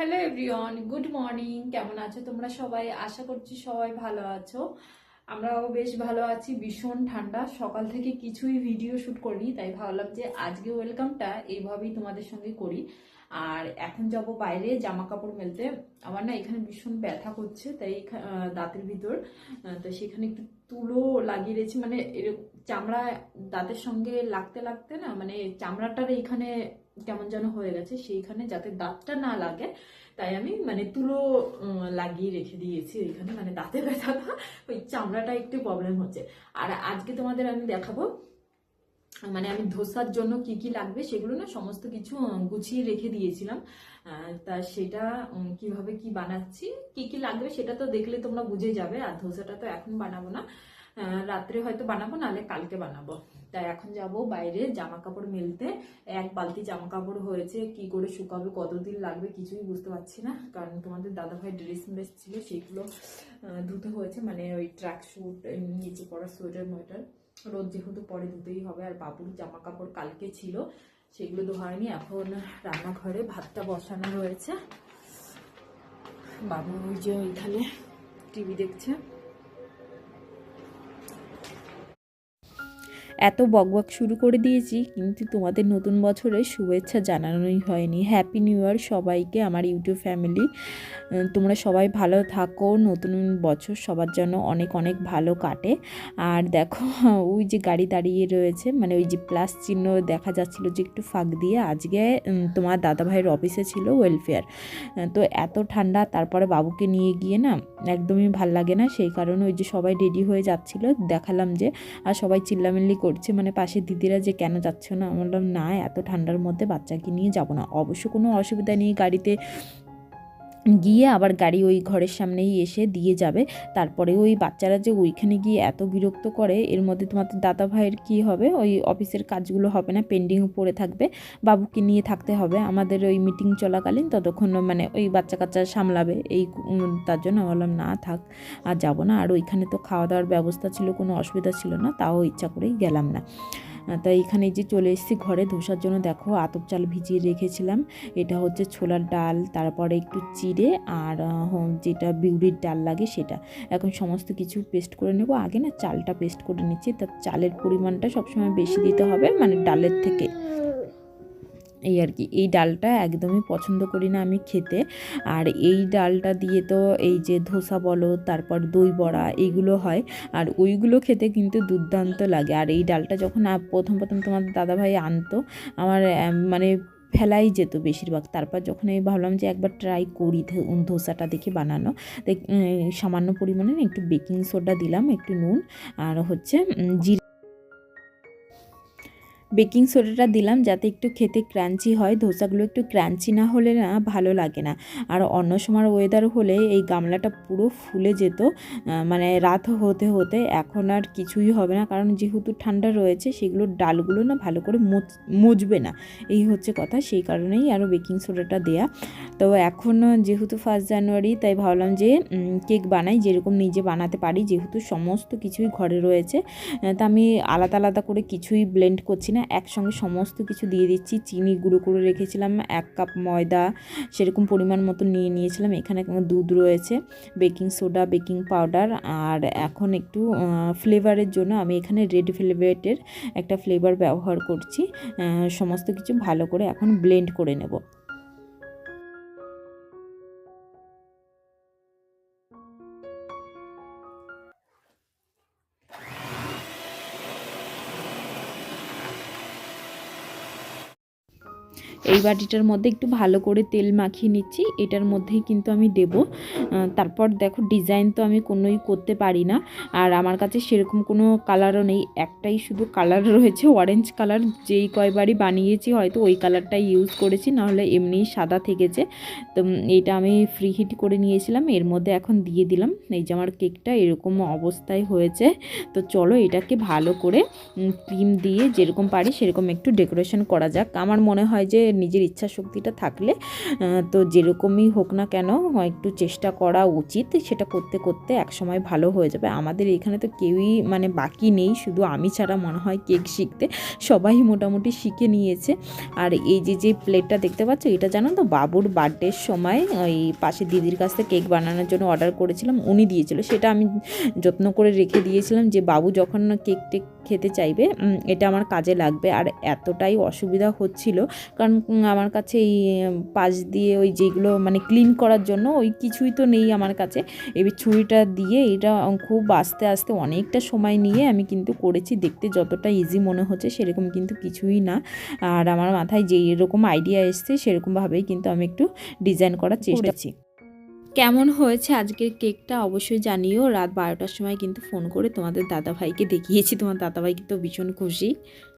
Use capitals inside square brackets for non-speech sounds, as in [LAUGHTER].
Hello everyone good morning কেমন আছো তোমরা সবাই? আশা করছি সবাই ভালো আছো। আমরাও বেশ ভালো আছি, ভীষণ ঠান্ডা। সকাল থেকে কিছুই ভিডিও শ্যুট করিনি, তাই ভাবলাম যে আজকে ওয়েলকামটা এইভাবেই তোমাদের সঙ্গে করি। আর এখন যাব বাইরে জামা কাপড় মেলতে। আমার না এখানে ভীষণ ব্যথা করছে, তাই দাঁতের ভিতর। তো সেখানে একটু তুলো লাগিয়ে রেখেছি। মানে চামড়া দাঁতের সঙ্গে লাগতে লাগতে না মানে চামড়াটার এইখানে কেমন যেন হয়ে গেছে, সেইখানে যাতে দাঁতটা না লাগে, তাই আমি মানে তুলো লাগিয়ে রেখে দিয়েছি ওইখানে মানে দাঁতে ব্যথাটা ওই চামড়াটা একটু প্রবলেম হচ্ছে। আর আজকে তোমাদের আমি দেখাবো মানে আমি ধোসার জন্য কি কি লাগবে সেগুলো না সমস্ত কিছু গুছিয়ে রেখে দিয়েছিলাম। তা সেটা কীভাবে কি বানাচ্ছি, কি কি লাগবে সেটা তো দেখলে তোমরা বুঝে যাবে, আর ধোসাটা তো এখন বানাবো না। রাত্রে হয়তো বানাবো, নাহলে কালকে বানাবো। তাই এখন যাব বাইরে জামা কাপড় মেলতে। এক বালতি জামা কাপড় হয়েছে, কি করে শুকাবে, কতদিন লাগবে কিছুই বুঝতে পারছি না। কারণ তোমাদের দাদা ভাই ড্রেস মেস ছিল, সেগুলো ধুতে হয়েছে মানে ওই ট্র্যাক স্যুট নিচে পড়া সোয়েটার মোয়েটার। রোদ যেহেতু পরে ধুতেই হবে, আর বাবুর জামা কাপড় কালকে ছিল, সেগুলো তো হয়নি, এখন রান্নাঘরে ভাতটা বসানো রয়েছে। বাবু ওই যে ওইখানে টিভি দেখছে। এত বকবক শুরু করে দিয়েছি, কিন্তু তোমাদের নতুন বছরের শুভেচ্ছা জানানোই হয়নি। হ্যাপি নিউ ইয়ার সবাইকে, আমার ইউটিউব ফ্যামিলি তোমরা সবাই ভালো থাকো, নতুন বছর সবার জন্য অনেক অনেক ভালো কাটে। আর দেখো, [LAUGHS] ওই যে গাড়ি দাঁড়িয়ে রয়েছে মানে ওই যে প্লাস চিহ্ন দেখা যাচ্ছিল যে একটু ফাঁক দিয়ে। আজকে তোমার দাদাভাইয়ের অফিসে ছিল ওয়েলফেয়ার তো এত ঠান্ডা, তারপরে বাবুকে নিয়ে গিয়ে না একদমই ভালো লাগে না। সেই কারণে ওই যে সবাই রেডি হয়ে যাচ্ছিল, দেখালাম যে, আর সবাই চিল্লামিল্লি করছে মানে পাশের দিদিরা যে কেন যাচ্ছ না? আমি বললাম, না, এত ঠান্ডার মধ্যে বাচ্চাকে নিয়ে যাব না। অবশ্য কোনো অসুবিধা নেই গাড়িতে। গিয়ে আবার গাড়ি ওই ঘরের সামনেই এসে দিয়ে যাবে। তারপরে ওই বাচ্চারা যে ওইখানে গিয়ে এত বিরক্ত করে, এর মধ্যে তোমাদের দাদা ভাইয়ের কী হবে? ওই অফিসের কাজগুলো হবে না পেন্ডিং পড়ে থাকবে। বাবুকে নিয়ে থাকতে হবে। আমাদের ওই মিটিং চলাকালীন ততক্ষণ মানে ওই বাচ্চা কাচ্চা সামলাবে। এই তার জন্য বললাম, না, থাক, আর যাব না। আর ওইখানে তো খাওয়া দাওয়ার ব্যবস্থা ছিল, কোনো অসুবিধা ছিল না, তাও ইচ্ছা করেই গেলাম না। তাই এখানে যে চলে এসেছি ঘরে, ধোসার জন্য দেখো আতপ চাল ভিজিয়ে রেখেছিলাম। এটা হচ্ছে ছোলার ডাল, তারপরে একটু চিড়ে আর যেটা বিউলির ডাল লাগে সেটা। এখন সমস্ত কিছু পেস্ট করে নেব। আগে না চালটা পেস্ট করে নিচ্ছি তার চালের পরিমাণটা সবসময় বেশি দিতে হবে মানে ডালের থেকে। এই আর কি, এই ডালটা একদমই পছন্দ করি না আমি খেতে। আর এই ডালটা দিয়ে তো এই যে ধোসা বলো তারপর দই বড়া এইগুলো হয়। আর ওইগুলো খেতে কিন্তু দুর্দান্ত লাগে। আর এই ডালটা যখন প্রথম প্রথম তোমার দাদাভাই আনতো, আমার মানে ফেলাই যেত বেশিরভাগ। তারপর যখন আমি ভাবলাম যে একবার ট্রাই করি ধোসাটা দেখে বানানো সামান্য পরিমাণে একটু বেকিং সোডা দিলাম, একটু নুন, আর হচ্ছে জিরে বেকিং সোডাটা দিলাম যাতে একটু খেতে ক্রাঞ্চি হয়। ধোসাগুলো একটু ক্রাঞ্চি না হলে না ভালো লাগে না। আর অন্য সময় ওয়েদার হলে এই গামলাটা পুরো ফুলে যেত। মানে রাত হতে হতে এখন আর কিছুই হবে না। কারণ যেহেতু ঠান্ডা রয়েছে সেগুলোর ডালগুলো না ভালো করে মুজবে না। এই হচ্ছে কথা। সেই কারণেই আরও বেকিং সোডাটা দেয়া। তো এখন যেহেতু ফার্স্ট জানুয়ারি তাই ভাবলাম যে কেক বানাই। যেরকম নিজে বানাতে পারি, যেহেতু সমস্ত কিছুই ঘরে রয়েছে। তা আমি আলাদা আলাদা করে কিছুই ব্লেন্ড করছি না। একসঙ্গে সমস্ত কিছু দিয়ে দিচ্ছি। চিনি গুঁড়ো করে রেখেছিলাম, এক কাপ ময়দা সেরকম পরিমাণ মতো নিয়ে নিয়েছিলাম। এখানে দুধ রয়েছে, বেকিং সোডা, বেকিং পাউডার। আর এখন একটু ফ্লেভারের জন্য আমি এখানে রেড ভেলভেটের একটা ফ্লেভার ব্যবহার করছি। সমস্ত কিছু ভালো করে এখন ব্লেন্ড করে নেব। এই বাটিটার মধ্যে একটু ভালো করে তেল মাখিয়ে নিচ্ছি। এটার মধ্যেই কিন্তু আমি দেব। তারপর দেখো ডিজাইন তো আমি কোনোই করতে পারি না। আর আমার কাছে সেরকম কোনো কালারও নেই। একটাই শুধু কালার রয়েছে অরেঞ্জ কালার। যেই কয়বারই বানিয়েছি হয়তো ওই কালারটাই ইউজ করেছি, নাহলে এমনিই সাদা থেকেছে। তো এইটা আমি ফ্রি হিট করে নিয়েছিলাম। এর মধ্যে এখন দিয়ে দিলাম। এই যে আমার কেকটা এরকম অবস্থায় হয়েছে। তো চলো এটাকে ভালো করে ক্রিম দিয়ে যেরকম পারি সেরকম একটু ডেকোরেশন করা যাক। আমার মনে হয় যে নিজের ইচ্ছা শক্তিটা থাকলে তো যেরকমই হোক না কেন একটু চেষ্টা করা উচিত। সেটা করতে করতে একসময় ভালো হয়ে যাবে। আমাদের এখানে তো কেউই মানে বাকি নেই। শুধু আমি ছাড়া মনে হয় কেক শিখতে সবাই মোটামুটি শিখে নিয়েছে। আর এই যে যে প্লেটটা দেখতে পাচ্ছ, এটা জানো তো? বাবুর বার্থডের সময়, ওই পাশে দিদির কাছ থেকে কেক বানানোর জন্য অর্ডার করেছিলাম। উনি দিয়েছিল। সেটা আমি যত্ন করে রেখে দিয়েছিলাম যে, বাবু যখন কেক টেক খেতে চাইবে এটা আমার কাজে লাগবে। আর এতটাই অসুবিধা হচ্ছিল কারণ আমার কাছে এই পাশ দিয়ে ওই যেগুলো মানে ক্লিন করার জন্য ওই কিছুই তো নেই আমার কাছে। এবার ছুরিটা দিয়ে এটা খুব আস্তে আস্তে অনেকটা সময় নিয়ে আমি কিন্তু করেছি। দেখতে যতটা ইজি মনে হচ্ছে সেরকম কিন্তু কিছুই না। আর আমার মাথায় যেই এরকম আইডিয়া এসছে সেরকমভাবেই কিন্তু আমি একটু ডিজাইন করার চেষ্টা করছি। কেমন হয়েছে আজকের কেকটা অবশ্যই জানিও। রাত বারোটার সময় কিন্তু ফোন করে তোমাদের দাদাভাইকে দেখিয়েছি। তোমার দাদাভাই কিন্তু ভীষণ খুশি।